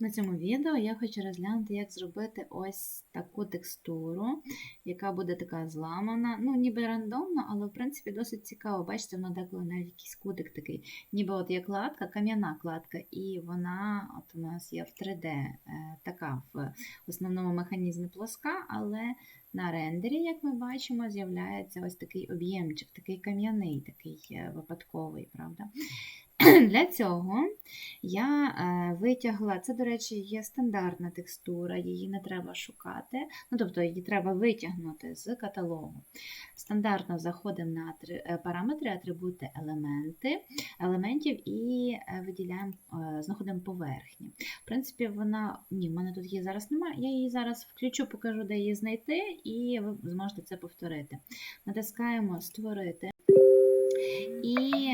На цьому відео я хочу розглянути, як зробити ось таку текстуру, яка буде така зламана. Ну, ніби рандомно, але в принципі досить цікаво. Бачите, вона деколи навіть якийсь кутик такий, ніби от є кладка, кам'яна кладка, і вона от у нас є в 3D е, така в основному механізмі плоска, але на рендері, як ми бачимо, з'являється ось такий об'ємчик, такий кам'яний, такий е, випадковий, правда? Для цього я е, витягла, це, до речі, є стандартна текстура, її не треба шукати, ну, тобто її треба витягнути з каталогу. Стандартно заходимо на е, параметри, атрибути, елементи, елементів і е, виділяємо, знаходимо поверхні. В принципі, вона, ні, в мене тут її зараз немає, я її зараз включу, покажу, де її знайти, і ви зможете це повторити. Натискаємо Створити. І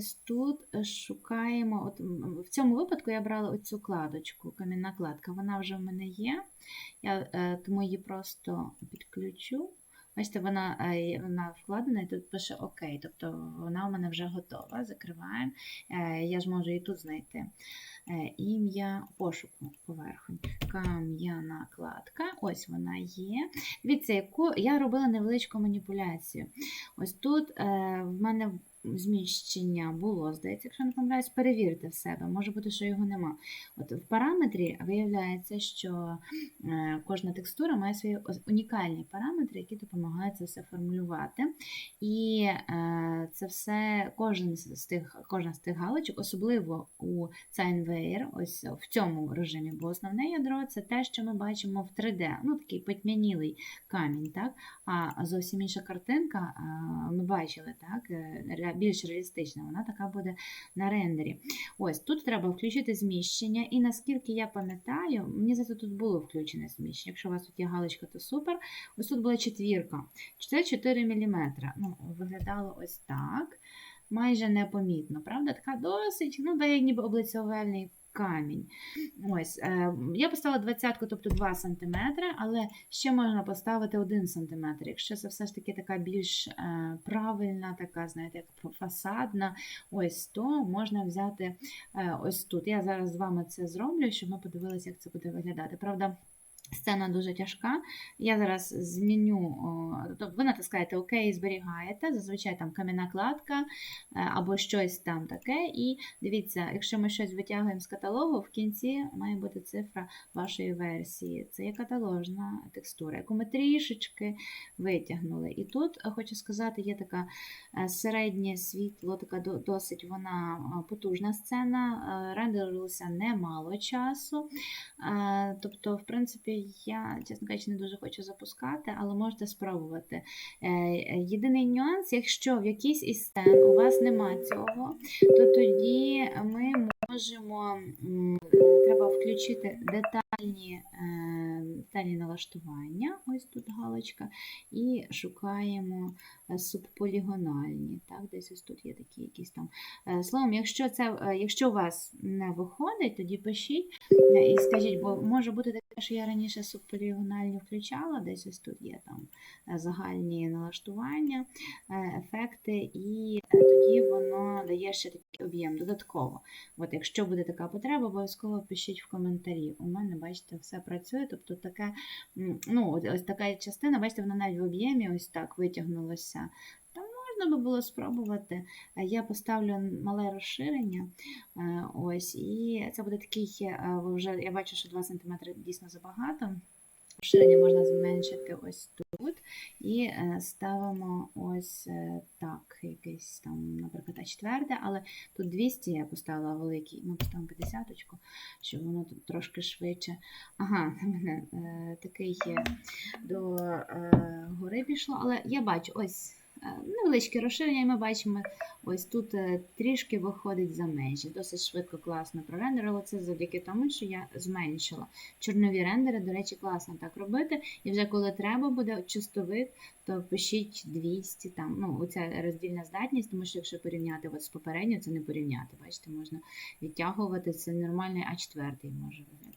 ось тут шукаємо, от в цьому випадку я брала оцю кладочку, камінна кладка, вона вже в мене є, я е, тому її просто підключу. Бачите, вона, е, вона вкладена і тут пише ОК, тобто вона у мене вже готова. Закриваємо. Е, Я ж можу її тут знайти. Е, Ім'я пошуку поверхонь. Кам'яна кладка. Ось вона є. Дивіться, яку я робила невеличку маніпуляцію. Ось тут е, в мене зміщення було, здається, якщо не помиляюсь, перевірте в себе. Може бути, що його нема. От в параметрі виявляється, що е, кожна текстура має свої унікальні параметри, які допомагають це все формулювати. І е, це все, кожен з тих, кожна з тих галочок, особливо у Signware, ось в цьому режимі, бо основне ядро це те, що ми бачимо в 3D, ну такий потьмянілий камінь, так? А зовсім інша картинка, ми бачили, так, більш реалістична, вона така буде на рендері. Ось тут треба включити зміщення, і наскільки я пам'ятаю, мені здається, тут було включене зміщення. Якщо у вас тут є галочка, то супер. Ось тут була четвірка. Це 4 мм. Ну, виглядало ось так. Майже непомітно, правда? Така досить, ну, ніби облицьовельний камінь. Ось, е, я поставила двадцятку, тобто 2 см, але ще можна поставити 1 см. Якщо це все ж таки така більш е, правильна, така, знаєте, як фасадна, ось то можна взяти е, ось тут. Я зараз з вами це зроблю, щоб ми подивилися, як це буде виглядати. Правда, Сцена дуже тяжка. Я зараз зміню, тобто ви натискаєте ОК і зберігаєте. Зазвичай там кам'яна кладка е, або щось там таке. І дивіться, якщо ми щось витягуємо з каталогу, в кінці має бути цифра вашої версії. Це є каталожна текстура, яку ми трішечки витягнули. І тут е, хочу сказати, є така е, середнє світло, така досить вона е, потужна сцена. Е, Рендерилося немало часу. Е, Тобто, в принципі, я, чесно кажучи, не дуже хочу запускати, але можете спробувати. Е, Єдиний нюанс, якщо в якійсь із стен у вас нема цього, то тоді ми можемо треба включити детальні, е, налаштування. Ось тут галочка, і шукаємо е, субполігональні. Так, десь ось тут є такі якісь там. Е, Словом, якщо це, е, якщо у вас не виходить, тоді пишіть. І скажіть, бо може бути таке, що я раніше субполігональні включала, десь ось тут є там загальні налаштування, ефекти, і тоді воно дає ще такий об'єм додатково. От якщо буде така потреба, обов'язково пишіть в коментарі. У мене, бачите, все працює. Тобто таке, м, ну, ось така частина, бачите, вона навіть в об'ємі ось так витягнулася. Там можна би було спробувати. Я поставлю мале розширення. Е, Ось, і це буде такий, е, вже я бачу, що 2 см дійсно забагато. Розширення можна зменшити ось тут. І е, ставимо ось е, так, якийсь там, наприклад, А4, але тут 200 я поставила великий, ми поставимо 50, щоб воно тут трошки швидше. Ага, в мене е, такий є до гори пішло, але я бачу ось. Е, Невеличке розширення, і ми бачимо, ось тут е, трішки виходить за межі. Досить швидко, класно прорендерило це завдяки тому, що я зменшила. Чорнові рендери, до речі, класно так робити. І вже коли треба буде чистовик, то пишіть 200, там, ну, оця роздільна здатність, тому що якщо порівняти от з попередньо, це не порівняти. Бачите, можна відтягувати, це нормальний А4 може виглядати.